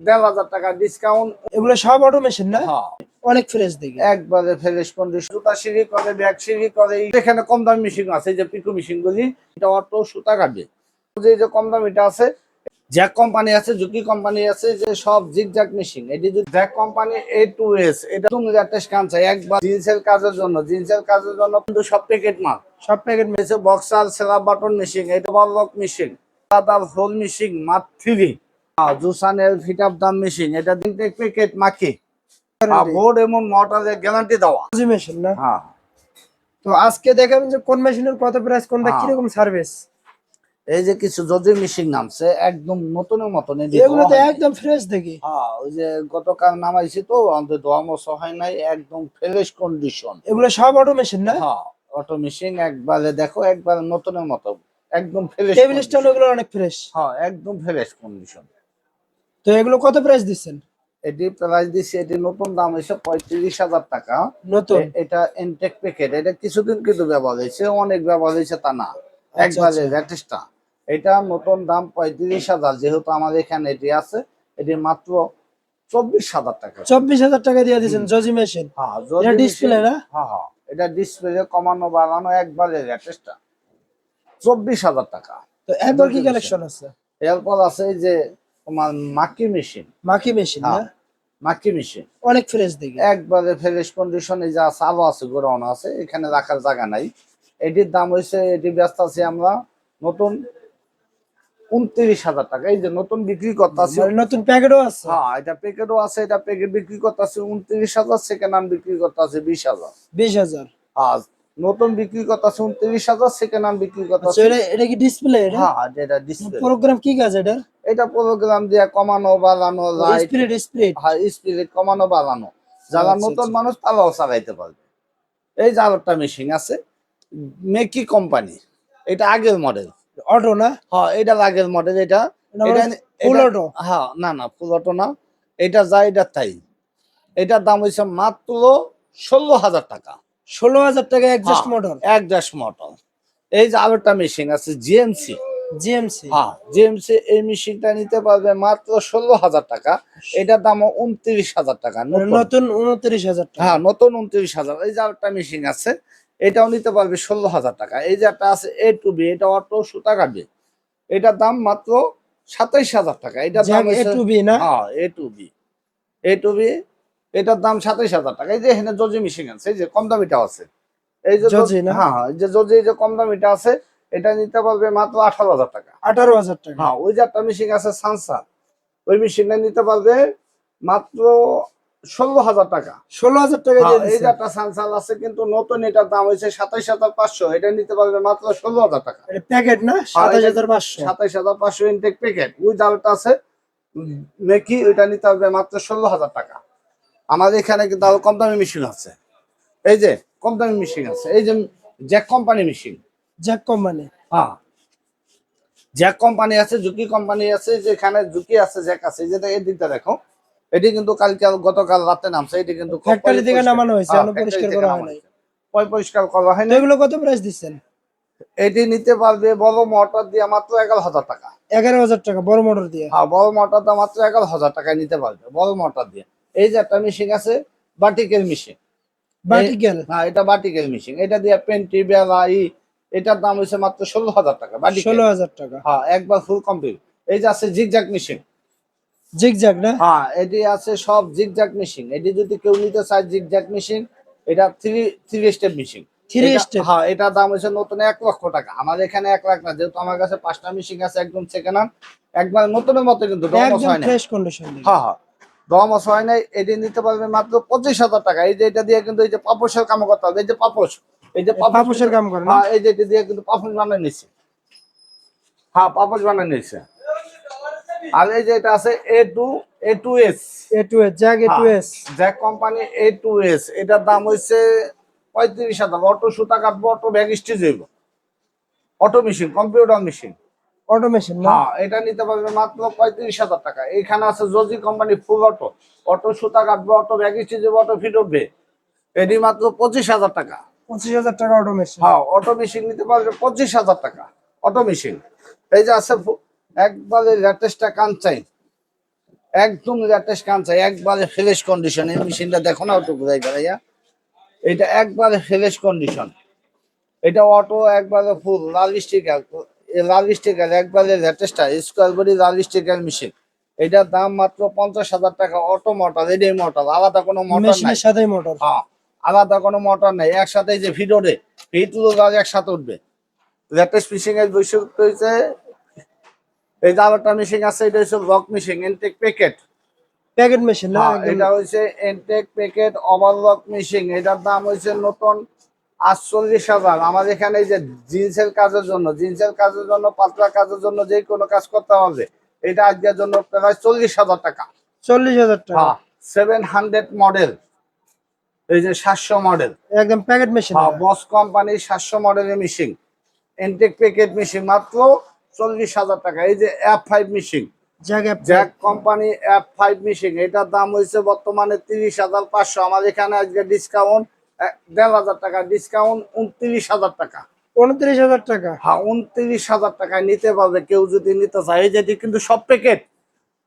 দেড় হাজার টাকা ডিসকাউন্ট এগুলো সব অটোমেশন না? হ্যাঁ। অনেক ফ্রেশ দেখি। একবারে ফ্রেশ কন্ডিশন সুতা সিঁড়ি করে ব্যাগ সিঁড়ি করে এখানে কম দামি মেশিন আছে এই যে পিকু মেশিন গুলি এটা অটো সুতা কাটবে যে যে কম দামিটা আছে জ্যাক কোম্পানি আছে জুকি কোম্পানি আছে যে সব জিগজ্যাক মেশিন এটি যদি Jack company A two S এটা তুমি একটা স্ক্যান চাই। একবার জিন্সের কাজের জন্য জিন্সের কাজের জন্য কিন্তু সব প্যাকেট মাল। সব packet machine boxer seller button machine এটা বলক মেশিন আদার হোল মেশিন মাত থ্রি জুসানের ফিট আপ দাম মেশিন। এটা প্যাকেট মাখি। বোর্ড মোটরের গ্যারান্টি দেওয়া। মেশিন না? হ্যাঁ। তো আজকে দেখাবেন যে কোন মেশিনের কত প্রাইস কোনটা হ্যাঁ। কীরকম সার্ভিস এই যে কিছু যদি মেশিন নামছে একদম নতুনের মতন এগুলো তো একদম ফ্রেশ দেখি। হ্যাঁ ওই যে গতকাল নামাইছি তো আমাদের দোয়া মশা হয় নাই একদম ফ্রেশ কন্ডিশন এগুলো সব অটোমেশন না? হ্যাঁ অটো মেশিন একবারে দেখো একবার নতুনের মতো একদম ফ্রেশ টেবিল স্ট্যান্ড ওগুলো অনেক ফ্রেশ হ্যাঁ একদম ফ্রেশ কন্ডিশন তো এগুলো কত প্রাইস দিচ্ছেন? এটি প্রাইস দিচ্ছে এটি নতুন দাম হয়েছে পঁয়ত্রিশ হাজার টাকা। নতুন? এটা ইনটেক প্যাকেট এটা কিছুদিন কিন্তু ব্যবহার হয়েছে অনেক ব্যবহার হয়েছে তা না। একবারে লেটেস্টটা এটা নতুন দাম পঁয়ত্রিশ হাজার যেহেতু আমাদের এখানে এটি আছে এটি মাত্র চব্বিশ হাজার টাকা। চব্বিশ হাজার টাকা দিয়ে দিচ্ছেন জজি মেশিন হ্যাঁ ডিসপ্লে না? হ্যাঁ হ্যাঁ। এটা ডিসপ্লে কমানো বাড়ানো একবারে লেটেস্টটা চব্বিশ হাজার টাকা। তো এরপর কি কালেকশন আছে? এরপর আছে যে মাকি মেশিন। মাকি মেশিন না? হ্যাঁ। মাকি মেশিন। অনেক ফ্রেশ দেখি। একবারে ফ্রেশ কন্ডিশনে যা চালু আছে গোডাউন আছে এখানে রাখার জায়গা নাই। এটির দাম হয়েছে এটি ব্যস্ত আছি আমরা নতুন উনত্রিশ হাজার টাকা। এই যে নতুন বিক্রি করতেছি। মানে নতুন প্যাকেটও আছে? হ্যাঁ এটা প্যাকেটও আছে এটা প্যাকেট বিক্রি করতেছি উনত্রিশ হাজার সেকেন্ড হ্যান্ড বিক্রি করতেছি বিশ হাজার। বিশ হাজার? আর নতুন বিক্রি করতেছি উনত্রিশ হাজার সেকেন্ড হ্যান্ড বিক্রি আচ্ছা করতেছি এটা কি ডিসপ্লে হ্যাঁ এটা ডিসপ্লে প্রোগ্রাম কি কাজ এটা? এটা প্রোগ্রাম দিয়ে কমানো বাড়ানো লাইট স্পিরিট স্পিড কমানো বাড়ানো। যারা আচ্ছা, নতুন আচ্ছা। মানুষ তারাও চালাইতে পারবে। এই যে আরেকটা মেশিন আছে মেকি কোম্পানি এটা আগের মডেল অটো না? হ্যাঁ এটা আগের মডেল এটা ফুল অটো হ্যাঁ না না ফুল অটো না। এটা যা এটা তাই। এটার দাম হয়েছে মাত্র ষোলো হাজার টাকা। ষোলো হাজার টাকা হ্যাঁ। মোটর এক ড্যাশ মোটর এই যে আরেকটা মেশিন আছে জিএমসি জিএমসি হ্যাঁ জিএমসি এই মেশিনটা নিতে পারবে মাত্র ষোলো হাজার টাকা। এটার দাম উনত্রিশ হাজার টাকা নতুন। নতুন উনত্রিশ হাজার টাকা। হ্যাঁ নতুন উনত্রিশ হাজার এই যে একটা মেশিন আছে এটাও নিতে পারবে ষোলো হাজার টাকা। এই যে একটা আছে এ টু বি এটা অটো সুতা কাটবে। এটার দাম মাত্র সাতাইশ হাজার টাকা। এটার দাম এ টু বি না? হ্যাঁ A two B A two B এটার দাম সাতাইশ হাজার টাকা। এই যে এখানে জজি মেশিন আছে এই যে কম দামিটা আছে। এই যে জজি না? হ্যাঁ হ্যাঁ, এই যে জজি এই যে কম দামিটা আছে এটা নিতে পারবে মাত্র আঠারো হাজার টাকা। আঠারো হাজার টাকা। হ্যাঁ ওই যে একটা মেশিন আছে সানসার ওই মেশিনটা নিতে পারবে মাত্র ষোলো হাজার টাকা। ষোলো হাজার টাকা হ্যাঁ, এই যে একটা সানসাল আছে কিন্তু নতুন এটার দাম হয়েছে সাতাইশ হাজার পাঁচশো এটা নিতে পারবে মাত্র ষোলো হাজার টাকা। প্যাকেট না? সাতাশ হাজার পাঁচশো। সাতাইশ হাজার পাঁচশো ইনটেক প্যাকেট ওই দামটা আছে মেকি ওইটা নিতে পারবে মাত্র ষোলো হাজার টাকা। আমাদের এখানে কিন্তু আরও কম দামি মেশিন আছে। এই যে কম দামি মেশিন আছে। এই যে Jack company machine Jack company হ্যাঁ। জ্যাক কোম্পানি আছে জুকি কোম্পানি আছে যেখানে জুকি আছে জ্যাক আছে যেটা এই দিকটা দেখো। এটি কিন্তু কালকে গতকাল রাতে নামছে এটি কিন্তু ফ্যাক্টরি থেকে নামানো হয়েছে হ্যাঁ, এখনও পরিষ্কার করা নামানো হয় পয় পরিষ্কার করা হয় তো না এগুলো কত প্রাইস দিচ্ছেন? এটি নিতে পারবে বড় মোটর দিয়ে মাত্র এগারো হাজার টাকা। এগারো হাজার টাকা বড় মোটর দিয়ে? হ্যাঁ বড় মোটরটা মাত্র এগারো হাজার টাকায় নিতে পারবে বড় মোটর দিয়ে। এই যে একটা মেশিন আছে বাটিকের মেশিন বাটিক্যাল হ্যাঁ এটা বাটিকের মেশিন এটা দিয়ে পেন্টি বেলা ই এটার দাম হচ্ছে মাত্র ষোলো হাজার টাকা ষোলো হাজার টাকা। হ্যাঁ একবার ফুল কমপ্লিট এই যে আছে জিগজ্যাক মেশিন জিগজ্যাগ না? হ্যাঁ এটি আছে সব জিগজ্যাক মেশিন এটি যদি কেউ নিতে চায় জিগজ্যাক মেশিন এটা three three step machine three step হ্যাঁ এটার দাম হচ্ছে নতুন এক লক্ষ টাকা। এখানে এক লাখ না যেহেতু আমার কাছে পাঁচটা মেশিন আছে একদম সেকেন্ড হ্যান্ড একবার নতুনের মতো কিন্তু হয় না ফ্রেশ কন্ডিশন হ্যাঁ হ্যাঁ হয় এটি নিতে পারবে মাত্র পঁচিশ হাজার টাকা। এই যে এটা দিয়ে কিন্তু এই যে পাপোশের কাম করতে হবে। এই যে পাপোশ এই যে পাপোশ পাপোশের কাম করে না? হ্যাঁ এই যে এটা দিয়ে কিন্তু পাপোশ বানিয়ে নিচ্ছে হ্যাঁ পাপোশ বানিয়ে নিচ্ছে আর এই যে এটা আছে A two A two S A two S জ্যাগ A two S Jack company A two S এটার দাম হচ্ছে পঁয়ত্রিশ হাজার। অটো সুতা কাটবো অটো ব্যাগ স্টিচ হইব। Auto machine computer machine automation না? হ্যাঁ এটা নিতে পারবে মাত্র পঁয়ত্রিশ হাজার টাকা। এখানে আছে জজি কোম্পানি ফুল অটো অটো সুতা কাটবো অটো ব্যাগ স্টিচ হইব অটো ফিট উঠবে। এটি মাত্র পঁচিশ হাজার টাকা। পঁচিশ হাজার টাকা অটোমেশন হ্যাঁ অটো মেশিন নিতে পারবে পঁচিশ হাজার টাকা অটো মেশিন এই যে আছে একবারে লেটেস্টটা কাঞ্চাই একদম লেটেস্ট কাঞ্চা একবারে ফ্রেশ কন্ডিশন এই মেশিনটা দেখো না একটু ঘুরাই বেড়াইয়া। এটা একবারে ফ্রেশ কন্ডিশন এটা অটো একবারে ফুল লাল স্টিকার লাল স্টিকার একবারে লেটেস্ট স্কোয়ার বডি লাল স্টিকার মেশিন এটার দাম মাত্র পঞ্চাশ হাজার টাকা অটো মোটর এটাই মোটর আলাদা কোনো মোটর মেশিনের সাথেই মোটর হ্যাঁ আলাদা কোনো মোটর নেই একসাথে যে ভিডিওতে হিট গাছ একসাথে উঠবে। লেটেস্ট মিশিং এর বৈশিষ্ট্য হচ্ছে এই যে আরেকটা মিশিং আছে এটা হচ্ছে লক মিশিং এনটেক প্যাকেট প্যাকেট মেশিন না? এটা হচ্ছে ইনটেক প্যাকেট ওভার ওভারলক মিশিং এটার দাম হচ্ছে নতুন আটচল্লিশ হাজার। আমার এখানে এই যে জিন্সের কাজের জন্য জিন্সের কাজের জন্য পাতলা কাজের জন্য যে কোনো কাজ করতে হবে এটা আজকের জন্য প্রায় চল্লিশ হাজার টাকা। চল্লিশ হাজার টাকা। হ্যাঁ সেভেন হান্ড্রেড মডেল এই যে সাতশো মডেল একদম প্যাকেট মেশিন হ্যাঁ বস কোম্পানির সাতশো মডেলের মেশিন ইনটেক প্যাকেট মেশিন মাত্র চল্লিশ হাজার টাকা। এই যে এফ ফাইভ মেশিন জায়গা Jack company F five machine এটার দাম হয়েছে বর্তমানে তিরিশ হাজার পাঁচশো। আমার এখানে আজকে ডিসকাউন্ট দেড় হাজার টাকা। ডিসকাউন্ট উনত্রিশ হাজার টাকা। উনত্রিশ হাজার টাকা। হ্যাঁ উনত্রিশ হাজার টাকায় নিতে পারবে কেউ যদি নিতে চায়। এই যেটি কিন্তু সব প্যাকেট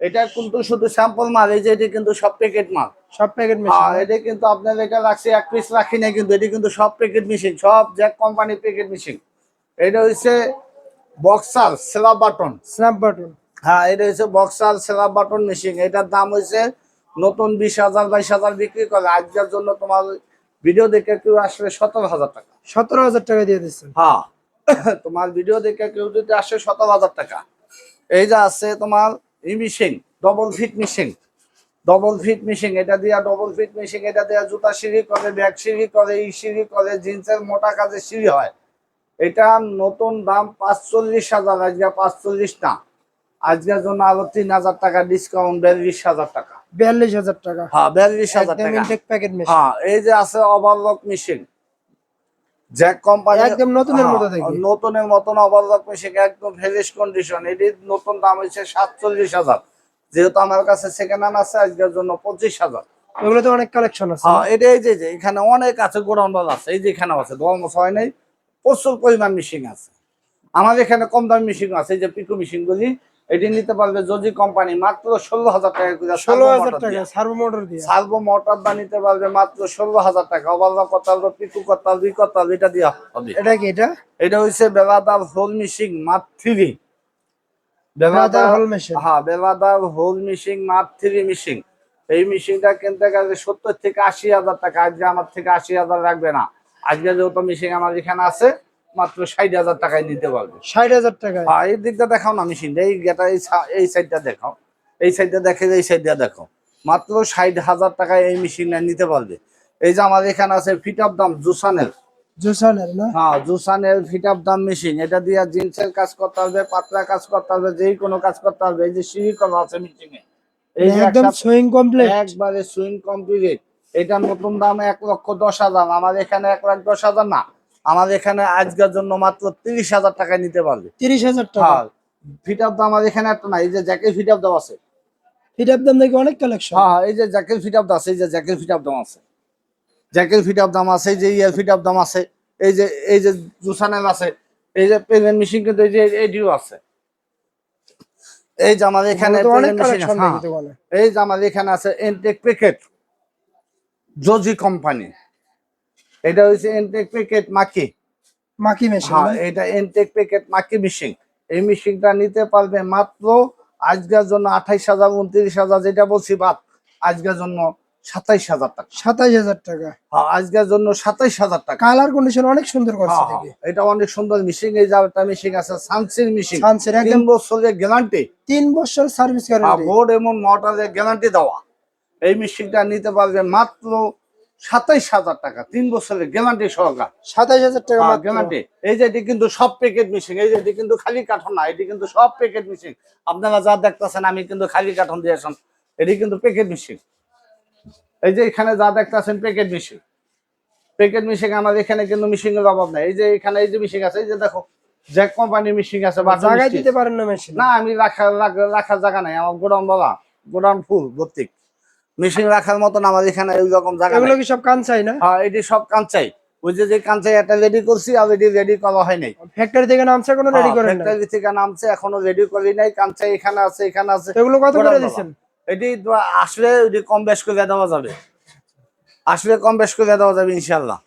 এটা কিন্তু শুধু স্যাম্পল মাল এই যে এটি কিন্তু সব প্যাকেট মাল। সব প্যাকেট মেশিন এটা কিন্তু আপনার এটা রাখছি এক পিস রাখি না কিন্তু এটি কিন্তু সব প্যাকেট মেশিন সব জ্যাক কোম্পানির প্যাকেট মেশিন এটা হচ্ছে বক্সার সেলা বাটন স্ন্যাপ বাটন হ্যাঁ এটা হচ্ছে বক্সার সেলা বাটন মেশিন এটার দাম হচ্ছে নতুন বিশ হাজার বাইশ হাজার বিক্রি করে। আজকের জন্য তোমার ভিডিও দেখে কেউ আসলে সতেরো হাজার টাকা। সতেরো হাজার টাকা দিয়ে দিচ্ছেন। হ্যাঁ তোমার ভিডিও দেখে কেউ যদি আসে সতেরো হাজার টাকা। এই যে আছে তোমার ই machine double fit machine double fit machine এটা দিয়া ডবল ফিট মিশিং এটা দিয়া জুতা সিঁড়ি করে ব্যাগ সিঁড়ি করে ই সিঁড়ি করে জিন্সের মোটা কাজে সিঁড়ি হয়। এটা নতুন দাম পাঁচচল্লিশ হাজার আজকে পাঁচচল্লিশ না। আজকের জন্য আরও তিন হাজার টাকা ডিসকাউন্ট বিয়াল্লিশ হাজার টাকা। বিয়াল্লিশ হাজার টাকা। হ্যাঁ বিয়াল্লিশ হাজার টাকা। হ্যাঁ এই যে আছে ওভারলক মেশিন জ্যাক কোম্পানি একদম নতুনের মতো দেখি। নতুনের মতন ওভারলক মেশিন একদম ফ্রেশ কন্ডিশন এটির নতুন দাম হচ্ছে সাতচল্লিশ হাজার। যেহেতু আমার কাছে সেকেন্ড হ্যান্ড আছে আজকের জন্য পঁচিশ হাজার। এগুলো তো অনেক কালেকশন আছে হ্যাঁ এটা এই যে এখানে অনেক আছে গোডাউন বাল আছে এই যে এখানে আছে দশ হয় নাই প্রচুর পরিমাণ মেশিন আছে। আমার এখানে কম দামি মেশিন আছে এই যে পিকু মেশিন গুলি এটি নিতে পারবে যদি কোম্পানি মাত্র ষোলো হাজার টাকা করে ষোলো হাজার টাকা সার্ভো মোটর দিয়ে। সার্ভো মোটর দা নিতে পারবে মাত্র ষোলো হাজার টাকা। করতে পারবে পিকু করতে পারবে ই করতে পারবে এটা দিয়া। হবে এটা কি এটা? এটা হচ্ছে বেলাদার হোল মিশিং মাত থ্রি Hole machine। হ্যাঁ বেলাদার হোল মিশিং মাত থ্রি মিশিং এই মেশিনটা কিনতে গেলে সত্তর থেকে আশি হাজার টাকা। আজকে আমার থেকে আশি হাজার রাখবে না। আজকে যেহেতু মেশিন আমার এখানে আছে মাত্র ষাট হাজার টাকায় নিতে পারবে। ষাট হাজার টাকা হ্যাঁ এই দিকটা দেখাও না মেশিনটা এই গেটা এই সাইডটা দেখাও। এই সাইডটা দেখে এই সাইডটা দেখো মাত্র ষাট হাজার টাকায় এই মেশিনটা নিতে পারবে। এই যে আমার এখানে আছে ফিট অফ দাম জুসানের। জুসানের না? হ্যাঁ জুসানের ফিট আপ দাম মেশিন। এটা দিয়ে জিন্সের কাজ করতে হবে পাতলা কাজ করতে হবে যেই কোনো কাজ করতে হবে। এই যে সিঁড়ি করা আছে মেশিনে একদম সুইং কমপ্লিট একবারে সুইং কমপ্লিট এটা নতুন দাম এক লক্ষ দশ হাজার। আমার এখানে এক লাখ দশ হাজার না। আমার এখানে আজকের জন্য মাত্র তিরিশ হাজার টাকায় নিতে পারবে। তিরিশ হাজার টাকা? ফিট আপ দাম এখানে একটা না এই যে জ্যাকেট ফিট আপ দাম আছে। এটার দাম দেখি অনেক কালেকশন হ্যাঁ হ্যাঁ, এই যে জ্যাকেট ফিট আপ দাম আছে এই যে জ্যাকেট ফিট আপ দাম আছে। জ্যাকেট ফিট আপ দাম আছে এই যে ইয়ার ফিট আপ দাম আছে এই যে এই যে জুসানেল আছে এই যে পেমেন্ট মেশিন কিন্তু এই যে এডিও আছে। এই যে আমার এখানে হ্যাঁ। এই যে আমার এখানে আছে এনটেক প্যাকেট জজি কোম্পানি এটা হচ্ছে এনটেক প্যাকেট মাকি মাকি মেশিন হ্যাঁ এটা এনটেক প্যাকেট মাকি মেশিন এই মেশিনটা নিতে পারবে মাত্র আজকের জন্য আঠাইশ হাজার উনত্রিশ হাজার যেটা বলছি বাদ আজকের জন্য সাতাইশ হাজার টাকা। সাতাইশ হাজার টাকা। হ্যাঁ আজকের জন্য সাতাইশ হাজার টাকা। কালার কন্ডিশন অনেক সুন্দর করছে হ্যাঁ, দেখি। হ্যাঁ, এটা অনেক সুন্দর মিশিং এই যে একটা মিশিং আছে সানসির মিশিং সানসের তিন বছরের গ্যারান্টি তিন বছর সার্ভিস গ্যারান্টি বোর্ড এবং মোটরের গ্যারান্টি দেওয়া। এই মেশিনটা নিতে পারবে মাত্র সাতাইশ হাজার টাকা তিন বছরের গ্যারান্টি সহকার। সাতাইশ হাজার টাকা। গ্যারান্টি এই যে এটি কিন্তু সব প্যাকেট মেশিন এই যে এটি কিন্তু খালি কাঠন না এটি কিন্তু সব প্যাকেট মেশিন আপনারা যা দেখতেছেন আমি কিন্তু খালি কাঠন দিয়েছেন এটি কিন্তু প্যাকেট মিশিং এই যে এখানে যা দেখতেছেন প্যাকেট মিশিং প্যাকেট মেশিন আমার এখানে কিন্তু মেশিন এর অভাব নাই। এই যে এখানে এই যে মিশিং আছে এই যে দেখো যে কোম্পানির মেশিন আছে বাটন জায়গায় দিতে পারেন না মেশিন না আমি রাখার রাখ- রাখার জায়গা নাই আমার গোডাউন বলা গোডাউন ফুল ভর্তি মেশিন রাখার মতন আমার এখানে ওই রকম জায়গা এগুলো কি সব কাঞ্চাই না? হ্যাঁ এটি সব কাঞ্চাই ওই যে যে কাঞ্চাই একটা রেডি করছি আর এটি রেডি করা হয় নাই। ফ্যাক্টরি থেকে নামছে কোনো রেডি করেন না ফ্যাক্টরি থেকে নামছে এখনও রেডি করি নাই। কাঞ্চাই এখানে আছে এখানে আছে। এগুলো কত করে দিচ্ছেন? এটি আসলে ওইটি কম বেশ করে দেওয়া যাবে। আসলে কম বেশ করে দেওয়া যাবে ইনশাল্লাহ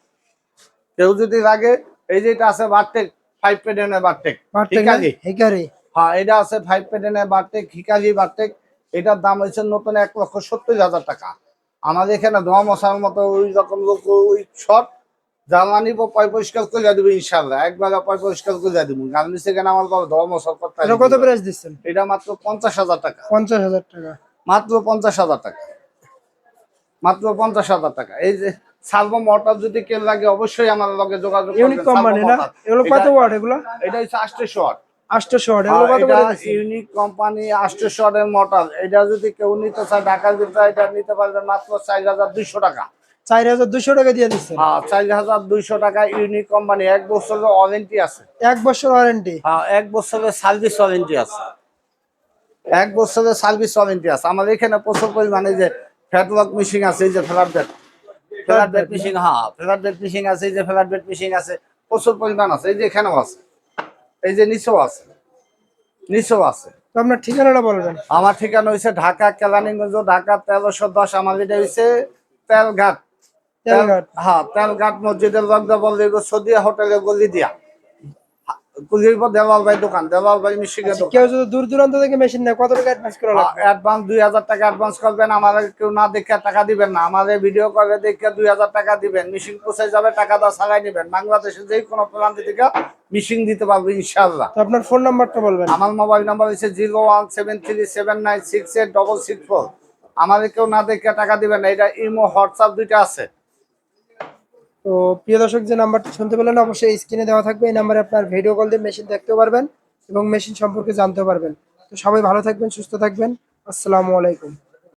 কেউ যদি লাগে এই যে এটা আছে বারটেক ফাইভ পেডেনের বারটেক আছে হেকারি। হ্যাঁ এটা আছে ফাইভ পেডেনের বারটেক হিকাজি বারটেক এটার দাম হচ্ছে নতুন এক লক্ষ সত্তর হাজার টাকা। আমাদের এখানে ধোয়া মশার মতো ওই রকম লোক ওই শট জ্বালানি পয় পরিষ্কার করে দেবো ইনশাল্লাহ একবার পয় পরিষ্কার করে দেবো। গার্মেন্টস থেকে আমার বাবা ধোয়া মশার করতে কত প্রাইস দিচ্ছেন? এটা মাত্র পঞ্চাশ হাজার টাকা। পঞ্চাশ হাজার টাকা। মাত্র পঞ্চাশ হাজার টাকা। মাত্র পঞ্চাশ হাজার টাকা। এই যে সার্ভো মোটর যদি কেউ লাগে অবশ্যই আমার লগে যোগাযোগ ইউনিক কোম্পানি না? এগুলো কত ওয়াট এগুলো? এটা হচ্ছে আটশো ওয়াট এটা ইউনিক কোম্পানি ওয়াটের মোটর এটা যদি কেউ নিতে চায় ঢাকার ভিতরে এটা নিতে পারবেন মাত্র চার হাজার দুইশো টাকা। চার হাজার দুশো টাকা দিয়ে দিচ্ছেন? হ্যাঁ চার হাজার দুইশো টাকা ইউনিক কোম্পানি এক বছরের ওয়ারেন্টি আছে। এক বছর ওয়ারেন্টি হ্যাঁ এক বছরের সার্ভিস ওয়ারেন্টি আছে। এক বছরের সার্ভিস ওয়ারেন্টি আছে। আমাদের এখানে প্রচুর পরিমাণে যে ফ্যাটলক মেশিন আছে যে flat bed flat bed machine হ্যাঁ ফ্ল্যাট বেড মেশিন আছে যে ফ্ল্যাট বেড মেশিন আছে প্রচুর পরিমাণ আছে এই যে এখানেও আছে। এই যে নিচেও আছে। নিচেও আছে। তো আপনার ঠিকানাটা বলবেন আমার ঠিকানা হয়েছে ঢাকা কেলানিগঞ্জ ঢাকা তেরোশো দশ। আমার এটা হয়েছে তেলঘাট। তেলঘাট। হ্যাঁ তেলঘাট মসজিদের লগদা বললি সদিয়া হোটেলের গলি দিয়া। গলির পর দেওয়াল ভাই দোকান দেওয়াল ভাই মিশিকের দোকান। কেউ যদি দূর দূরান্ত থেকে মেশিন নেয় কত টাকা অ্যাডভান্স করা লাগবে? অ্যাডভান্স দুই হাজার টাকা অ্যাডভান্স করবেন আমাদের কেউ না দেখে টাকা দিবেন না। আমাদের ভিডিও করে দেখে দুই হাজার টাকা দিবেন মিশিং পৌঁছে যাবে টাকা দা ছাড়াই নিবেন। বাংলাদেশের যে কোনো প্রান্ত থেকে মিশিং দিতে পারব ইনশাল্লাহ তো আপনার ফোন নাম্বারটা বলবেন। আমার মোবাইল নাম্বার হচ্ছে zero one seven three seven nine six eight double six four আমাদের কেউ না দেখে টাকা দিবেন না এটা ইমো হোয়াটসঅ্যাপ দুইটা আছে। তো প্রিয় দর্শক, যে নাম্বারটা শুনতে পেলেন, অবশ্যই এই স্ক্রিনে দেওয়া থাকবে। এই নাম্বারে আপনার ভিডিও কল দিয়ে মেশিন দেখতেও পারবেন এবং মেশিন সম্পর্কে জানতেও পারবেন। তো সবাই ভালো থাকবেন, সুস্থ থাকবেন। আসসালামু আলাইকুম।